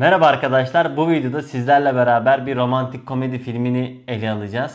Merhaba arkadaşlar. Bu videoda sizlerle beraber bir romantik komedi filmini ele alacağız.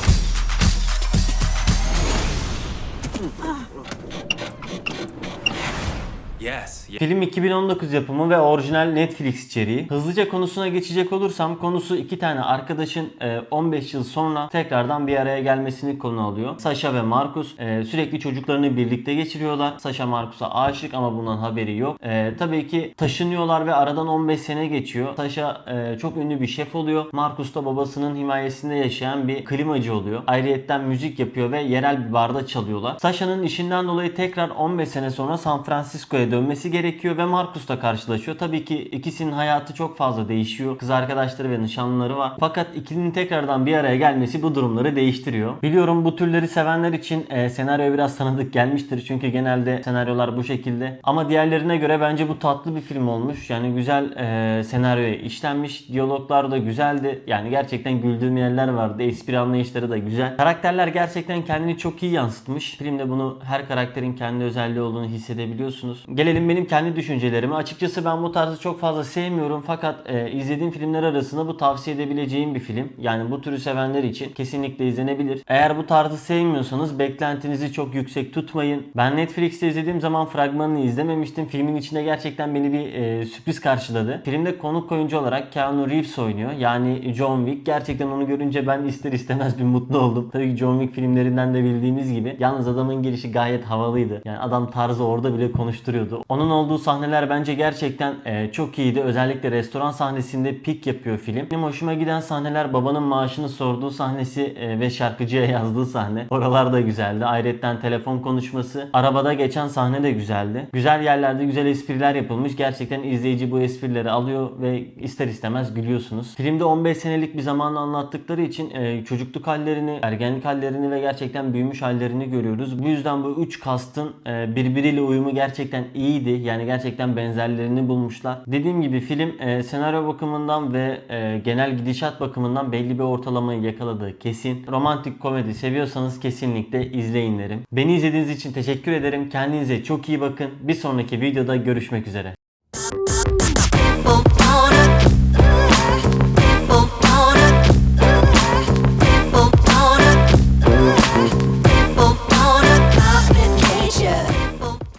Yes. Film 2019 yapımı ve orijinal Netflix içeriği. Hızlıca konusuna geçecek olursam konusu iki tane arkadaşın e, 15 yıl sonra tekrardan bir araya gelmesini konu alıyor. Sasha ve Marcus e, sürekli çocuklarını birlikte geçiriyorlar. Sasha Marcus'a aşık ama bundan haberi yok. E, tabii ki taşınıyorlar ve aradan 15 sene geçiyor. Sasha e, çok ünlü bir şef oluyor. Marcus da babasının himayesinde yaşayan bir klimacı oluyor. Ayrıyetten müzik yapıyor ve yerel bir barda çalıyorlar. Sasha'nın işinden dolayı tekrar 15 sene sonra San Francisco'ya dönmesi gerekiyor ve Marcus'la karşılaşıyor. Tabii ki ikisinin hayatı çok fazla değişiyor. Kız arkadaşları ve nişanlıları var. Fakat ikilinin tekrardan bir araya gelmesi bu durumları değiştiriyor. Biliyorum bu türleri sevenler için e, senaryo biraz tanıdık gelmiştir. Çünkü genelde senaryolar bu şekilde. Ama diğerlerine göre bence bu tatlı bir film olmuş. Yani güzel e, senaryoya işlenmiş. Diyaloglar da güzeldi. Yani gerçekten güldüğüm yerler vardı. Espri anlayışları da güzel. Karakterler gerçekten kendini çok iyi yansıtmış. Filmde bunu her karakterin kendi özelliği olduğunu hissedebiliyorsunuz. Gelelim benim kendi düşüncelerime. Açıkçası ben bu tarzı çok fazla sevmiyorum fakat e, izlediğim filmler arasında bu tavsiye edebileceğim bir film. Yani bu türü sevenler için kesinlikle izlenebilir. Eğer bu tarzı sevmiyorsanız beklentinizi çok yüksek tutmayın. Ben Netflix'te izlediğim zaman fragmanını izlememiştim. Filmin içinde gerçekten beni bir e, sürpriz karşıladı. Filmde konuk oyuncu olarak Keanu Reeves oynuyor. Yani John Wick. Gerçekten onu görünce ben ister istemez bir mutlu oldum. Tabii ki John Wick filmlerinden de bildiğimiz gibi. Yalnız adamın girişi gayet havalıydı. Yani adam tarzı orada bile konuşturuyordu. Onun olduğu sahneler bence gerçekten e, çok iyiydi. Özellikle restoran sahnesinde pik yapıyor film. Benim hoşuma giden sahneler babanın maaşını sorduğu sahnesi e, ve şarkıcıya yazdığı sahne. Oralar da güzeldi. Ayrıca telefon konuşması. Arabada geçen sahne de güzeldi. Güzel yerlerde güzel espriler yapılmış. Gerçekten izleyici bu esprileri alıyor ve ister istemez gülüyorsunuz. Filmde 15 senelik bir zamanı anlattıkları için e, çocukluk hallerini, ergenlik hallerini ve gerçekten büyümüş hallerini görüyoruz. Bu yüzden bu üç kastın e, birbiriyle uyumu gerçekten iyiydi. Yani gerçekten benzerlerini bulmuşlar. Dediğim gibi film e, senaryo bakımından ve e, genel gidişat bakımından belli bir ortalamayı yakaladığı kesin. Romantik komedi seviyorsanız kesinlikle izleyin derim. Beni izlediğiniz için teşekkür ederim. Kendinize çok iyi bakın. Bir sonraki videoda görüşmek üzere.